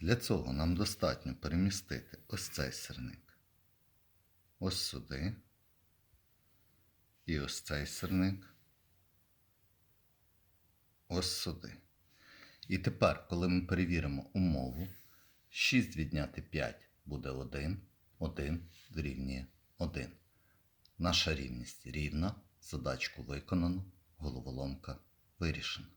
Для цього нам достатньо перемістити ось цей сирник ось сюди. І ось цей сирник ось сюди. І тепер, коли ми перевіримо умову, 6 відняти 5 буде 1, 1 дорівнює 1. Наша рівність рівна, задачку виконано, головоломка вирішена.